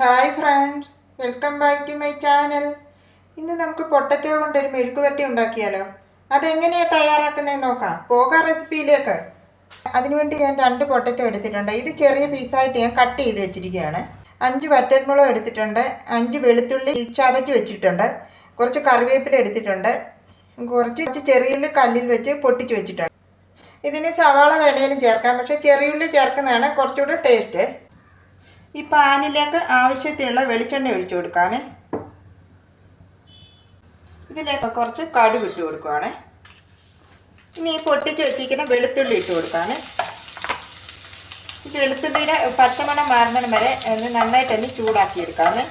Hi friends welcome back to my channel ഇന്ന് നമുക്ക് potato കൊണ്ടൊരു മെഴുക്കുവരട്ടി ഉണ്ടാക്കിയാലോ? അതെങ്ങനെയാണ് തയ്യാറാക്കുന്നത് നോക്കാം. പോകാം റെസിപ്പിയിലേക്ക്. അതിനുവേണ്ടി ഞാൻ രണ്ട് പൊട്ടറ്റോ എടുത്തിട്ടുണ്ട്. ഇത് ചെറിയ പീസായിട്ട് ഞാൻ കട്ട് ചെയ്ത് വെച്ചിരിക്കുകയാണ്. അഞ്ച് വറ്റൽമുളക് എടുത്തിട്ടുണ്ട്. അഞ്ച് വെളുത്തുള്ളി ചതച്ച് വെച്ചിട്ടുണ്ട്. കുറച്ച് കറിവേപ്പില എടുത്തിട്ടുണ്ട്. കുറച്ച് ചെറിയുള്ളി കല്ലിൽ വെച്ച് പൊട്ടിച്ച് വെച്ചിട്ടുണ്ട്. ഇതിന് സവാള വേണേലും ചേർക്കാം. പക്ഷേ ചെറിയുള്ളി ചേർക്കുന്നതാണ് കുറച്ചുകൂടെ ടേസ്റ്റ്. ഈ പാനിലേക്ക് ആവശ്യത്തിനുള്ള വെളിച്ചെണ്ണ ഒഴിച്ചു കൊടുക്കാമേ. ഇതിലേക്ക് കുറച്ച് കടുക് ഇട്ട് കൊടുക്കുവാണേ. ഇനി ഈ പൊട്ടിച്ച് വെച്ചിരിക്കുന്ന വെളുത്തുള്ളി ഇട്ട് കൊടുക്കാമേ. ഈ വെളുത്തുള്ളിയുടെ പച്ചമണം മാറുന്നതിന് വരെ ഒന്ന് ചൂടാക്കി എടുക്കാമേ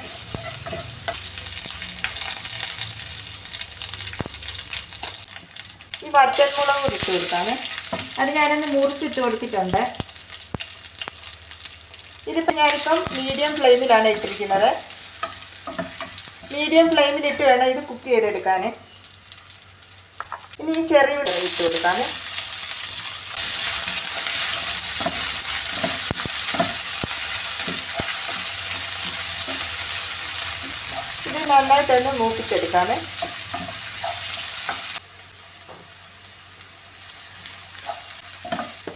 ഈ വറ്റൽമുളക് ഇട്ട് കൊടുക്കാമേ. അത് ഞാനൊന്ന് മുറിച്ചിട്ട് കൊടുത്തിട്ടുണ്ട്. ഇതിപ്പോൾ ഞാനിപ്പം മീഡിയം ഫ്ലെയിമിലാണ് ഇട്ടിരിക്കുന്നത്. മീഡിയം ഫ്ലെയിമിലിട്ട് വേണം ഇത് കുക്ക് ചെയ്തെടുക്കാൻ. ഇനി ഈ ചെറിയ ഉള്ളി ഇട്ട് കൊടുക്കാം ഇത് നന്നായിട്ടൊന്ന് മൂപ്പിച്ചെടുക്കാമേ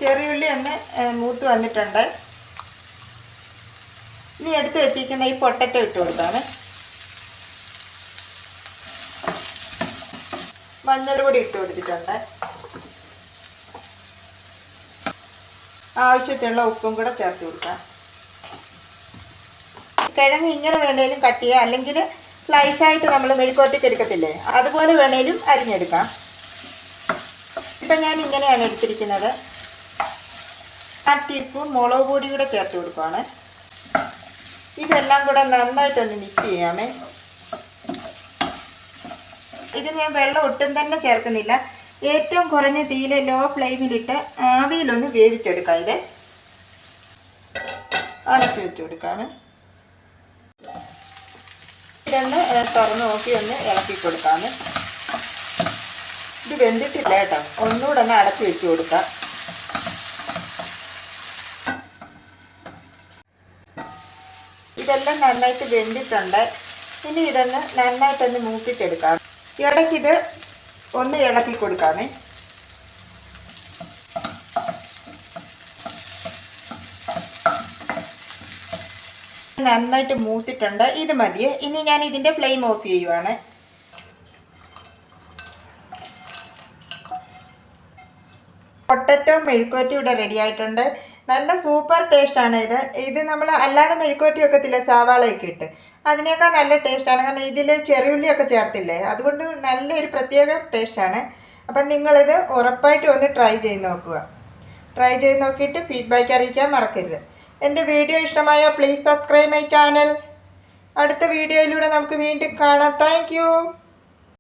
ചെറിയുള്ളി ഒന്ന് മൂത്ത് വന്നിട്ടുണ്ട്. ഇനി എടുത്ത് വെച്ചിരിക്കുന്ന ഈ പൊട്ടറ്റോ ഇട്ട് കൊടുക്കാമേ മഞ്ഞൾപൊടി ഇട്ട് കൊടുത്തിട്ടുണ്ട്. ആവശ്യത്തിനുള്ള ഉപ്പും കൂടെ ചേർത്ത് കൊടുക്കാം. കിഴങ്ങ് ഇങ്ങനെ വേണേലും കട്ട് ചെയ്യാം. അല്ലെങ്കിൽ സ്ലൈസായിട്ട് നമ്മൾ മെഴുക്കോട്ടിച്ചെടുക്കത്തില്ലേ അതുപോലെ വേണേലും അരിഞ്ഞെടുക്കാം. ഇപ്പം ഞാൻ ഇങ്ങനെയാണ് എടുത്തിരിക്കുന്നത്. ആ ടീസ്പൂൺ മുളക് പൊടി കൂടെ ചേർത്ത് കൊടുക്കുവാണ്. ഇതെല്ലാം കൂടെ നന്നായിട്ടൊന്ന് മിക്സ് ചെയ്യാമേ. ഇത് ഞാൻ വെള്ളം ഒട്ടും തന്നെ ചേർക്കുന്നില്ല. ഏറ്റവും കുറഞ്ഞ തീയിലെ ലോ ഫ്ലെയിമിലിട്ട് ആവിയിലൊന്ന് വേവിച്ചെടുക്കാം ഇത്. അടച്ചു വെച്ച് കൊടുക്കാമേ ഇതൊന്ന് തുറന്ന് നോക്കി ഒന്ന് ഇളക്കി കൊടുക്കാമേ. ഇത് വെന്തിട്ടില്ല കേട്ടോ. ഒന്നുകൂടെ ഒന്ന് അടച്ചു വെച്ച് കൊടുക്കാം. ഇതെല്ലാം നന്നായിട്ട് വെന്തിട്ടുണ്ട്. ഇനി ഇതൊന്ന് നന്നായിട്ടൊന്ന് മൂപ്പിച്ചെടുക്കാം. ഇടയ്ക്കിത് ഒന്ന് ഇളക്കി കൊടുക്കാമേ. നന്നായിട്ട് മൂത്തിട്ടുണ്ട്. ഇത് മതിയെ. ഇനി ഞാൻ ഇതിന്റെ ഫ്ലെയിം ഓഫ് ചെയ്യുവാണ്. പൊട്ടറ്റോ മെഴുക്കുവരട്ടി ഇവിടെ റെഡി ആയിട്ടുണ്ട്. നല്ല സൂപ്പർ ടേസ്റ്റാണ് ഇത്. ഇത് നമ്മൾ അല്ലാതെ മെഴുക്കുവരട്ടി വെക്കത്തില്ല സവാളയൊക്കെ ഇട്ട്. അതിനേക്കാൾ നല്ല ടേസ്റ്റാണ്. കാരണം ഇതിൽ ചെറിയുള്ളിയൊക്കെ ചേർത്തില്ലേ അതുകൊണ്ട് നല്ലൊരു പ്രത്യേക ടേസ്റ്റാണ്. അപ്പം നിങ്ങളിത് ഉറപ്പായിട്ടും ഒന്ന് ട്രൈ ചെയ്ത് നോക്കുക. ട്രൈ ചെയ്ത് നോക്കിയിട്ട് ഫീഡ്ബാക്ക് അറിയിക്കാൻ മറക്കരുത്. എന്റെ വീഡിയോ ഇഷ്ടമായ പ്ലീസ് സബ്സ്ക്രൈബ് മൈ ചാനൽ അടുത്ത വീഡിയോയിലൂടെ നമുക്ക് വീണ്ടും കാണാം. താങ്ക്